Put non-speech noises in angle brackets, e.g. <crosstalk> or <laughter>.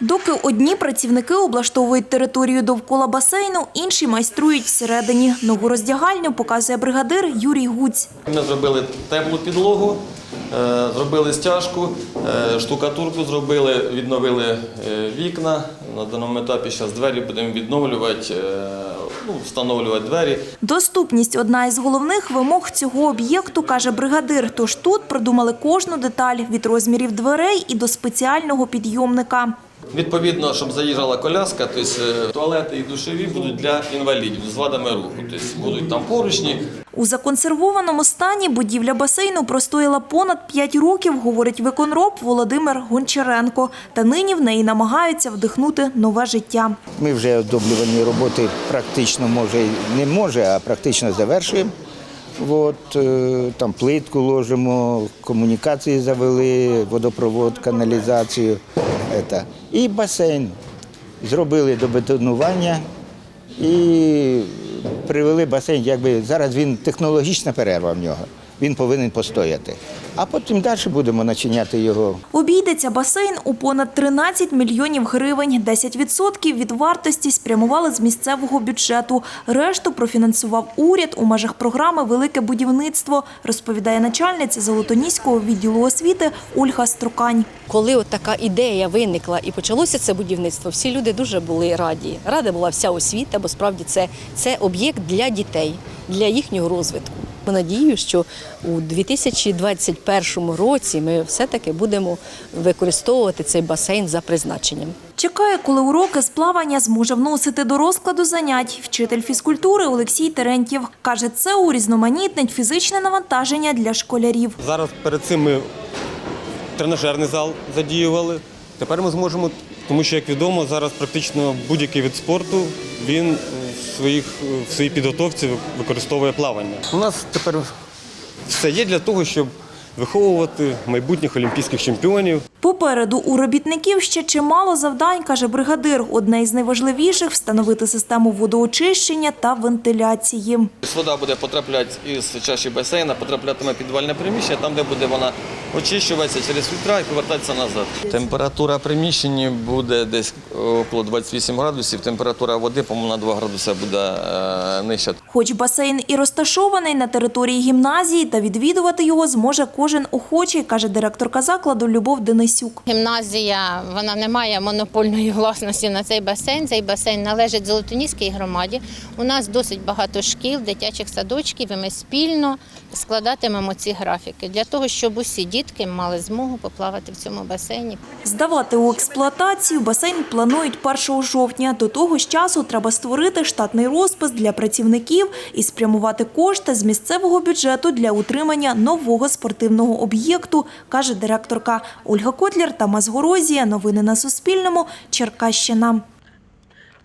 Доки одні працівники облаштовують територію довкола басейну, інші майструють всередині. Нову роздягальню показує бригадир Юрій Гуць. Ми зробили теплу підлогу, е, зробили стяжку, е, штукатурку зробили, відновили е, вікна. На даному етапі зараз двері будемо відновлювати, ну, встановлювати двері. Доступність одна із головних вимог цього об'єкту, каже бригадир. Тож тут продумали кожну деталь від розмірів дверей і до спеціального підйомника. Відповідно, щоб заїжджала коляска, тобто туалети і душові будуть для інвалідів з вадами руху. Тобто будуть там поручні, У законсервованому стані будівля басейну простояла понад 5 років, говорить виконроб Володимир Гончаренко. Та нині в неї намагаються вдихнути нове життя. Ми вже оздоблювані роботи практично може не може, а практично завершуємо. От, е, там плитку ложимо, комунікації завели, водопровод, каналізацію. Ета. І басейн. Зробили до бетонування і привели басейн. Якби зараз він технологічна перерва в нього. Він повинен постояти. А потім далі будемо начиняти його Обійдеться басейн у понад 13 мільйонів гривень. 10% від вартості спрямували з місцевого бюджету. Решту профінансував уряд у межах програми Велике будівництво, розповідає начальниця Золотоніського відділу освіти Ольга Струкань. Коли от така ідея виникла і почалося це будівництво, всі люди дуже були раді. Рада була вся освіта, бо справді це, це об'єкт для дітей, для їхнього розвитку. Ми надію, що у 2021 році ми все-таки будемо використовувати цей басейн за призначенням. Чекає, коли уроки з плавання зможе вносити до розкладу занять. Вчитель фізкультури Олексій Терентьєв каже, це урізноманітнить фізичне навантаження для школярів. Зараз перед цим ми тренажерний зал задіювали. Тепер ми зможемо, тому що, як відомо, зараз практично будь-який вид спорту він в, своїх, в своїй підготовці використовує плавання. У нас тепер все є для того, щоб виховувати майбутніх олімпійських чемпіонів. Попереду у робітників ще чимало завдань, каже бригадир. Одне із найважливіших – встановити систему водоочищення та вентиляції. Вода буде потрапляти із чаші басейна, потраплятиме підвальне приміщення, там, де буде вона очищуватися через фільтра і повертатися назад. Температура приміщення буде десь около 28 градусів, температура води, по-моєму, на 2 градуси буде е, нижча. Хоч басейн і розташований на території гімназії, та відвідувати його зможе кожен охочий, каже директорка закладу Любов Денисюк. Гімназія вона не має монопольної <laughs> власності на цей басейн. Цей басейн належить Золотоніській громаді. У нас досить багато шкіл, дитячих садочків, і ми спільно складатимемо ці графіки для того, щоб усі дітки мали змогу поплавати в цьому басейні. Здавати у експлуатацію басейн планують 1 жовтня. До того ж часу треба створити штатний розпис для працівників і спрямувати кошти з місцевого бюджету для утримання нового спортивного об'єкту, каже директорка Ольга Котлер та Мазгорозія. Новини на Суспільному. Черкащина.